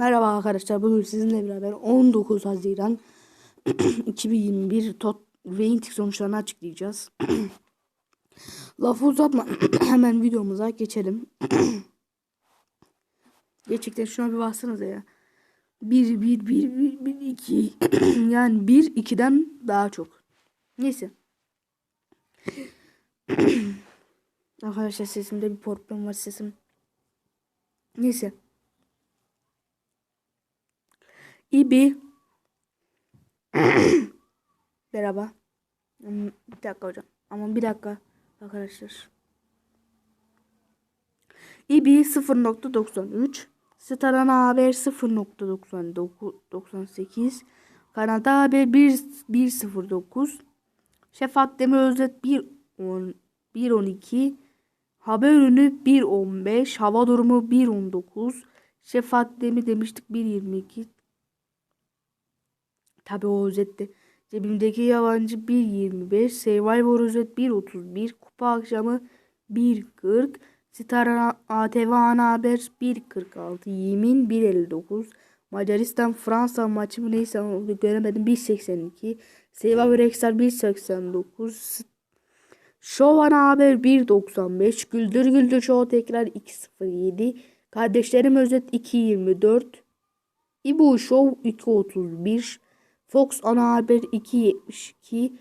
Merhaba arkadaşlar. Bugün sizinle beraber 19 Haziran 2021 tot rating sonuçlarını açıklayacağız. Lafı uzatma. Hemen videomuza geçelim. Gerçekten şuna bir baksanıza ya. 1 1 1 1 1 2 yani 1 2'den daha çok. Neyse. Arkadaşlar sesimde bir problem var sesim. Neyse. İbi. Merhaba. Hmm, Bir dakika hocam. Ama bir dakika arkadaşlar. İbi 0.93. Starana haber 0.98. Kanada haber 1.09. Şefat Demir Özet 1.10 1.12. Haber ürünü 1.15. Hava durumu 1.19. Şefat Demir demiştik 1.22. Tabi o özetti. Cebimdeki yabancı 1.25. Survivor özet 1.31. Kupa akşamı 1.40. Star ATV ana haber 1.46. Yemin 1.59. Macaristan Fransa maçı neyse onu göremedim 1.82. Survivor Extra 1.89. Show ana haber 1.95. Güldür Güldür Show tekrar 2.07. Kardeşlerim özet 2.24. İbu Show 2.31. Fox ana haber 2.72.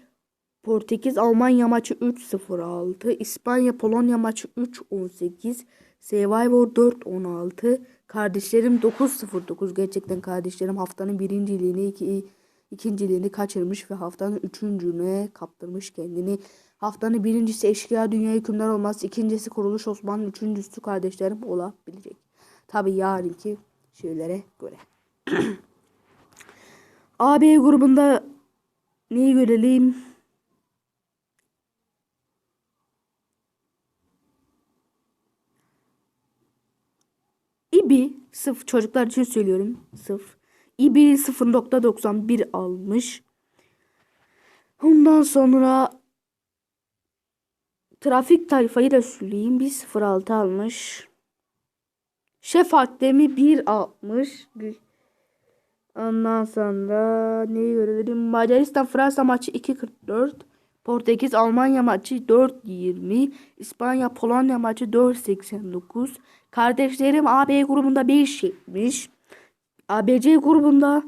Portekiz Almanya maçı 3.06. İspanya Polonya maçı 3.18. Survivor 4.16. Kardeşlerim 9.09. Gerçekten kardeşlerim haftanın birinciliğini iki, ikinciliğini kaçırmış ve haftanın üçüncülüğüne kaptırmış kendini. Haftanın birincisi Eşkıya Dünya Hükümdar olmaz. ikincisi Kuruluş Osman. Üçüncüsü kardeşlerim olabilecek. Tabi yarınki şeylere göre. AB grubunda neyi görelim? İbi sıf çocuklar için söylüyorum sıf. İbi 0.91 almış. Ondan sonra trafik tayfayı da söyleyeyim. 1.06 almış. Şefat Demi 1.60. Ondan sonra neyi görelim? Macaristan Fransa maçı 2.44. Portekiz Almanya maçı 4.20. İspanya Polonya maçı 4.89. Kardeşlerim AB grubunda 5.70. ABC grubunda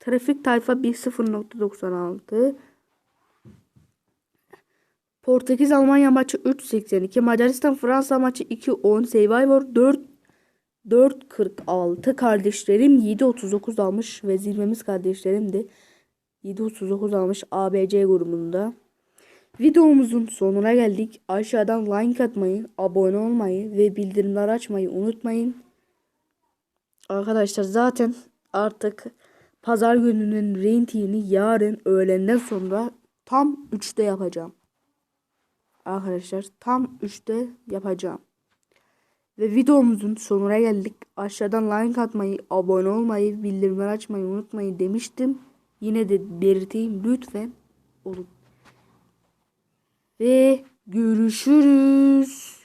Trafik tayfa 1.0.96. Portekiz Almanya maçı 3.82. Macaristan Fransa maçı 2.10. Survivor 4 4.46 kardeşlerim 7.39 almış ve zirvemiz kardeşlerim de 7.39 almış ABC grubunda. Videomuzun sonuna geldik. Aşağıdan like atmayı, abone olmayı ve bildirimleri açmayı unutmayın. Arkadaşlar zaten artık pazar gününün reytingini yarın öğlenden sonra tam 3'te yapacağım. Arkadaşlar tam 3'te yapacağım. Ve videomuzun sonuna geldik. Aşağıdan like atmayı, abone olmayı, bildirimleri açmayı unutmayın demiştim. Yine de belirteyim lütfen olun. Ve görüşürüz.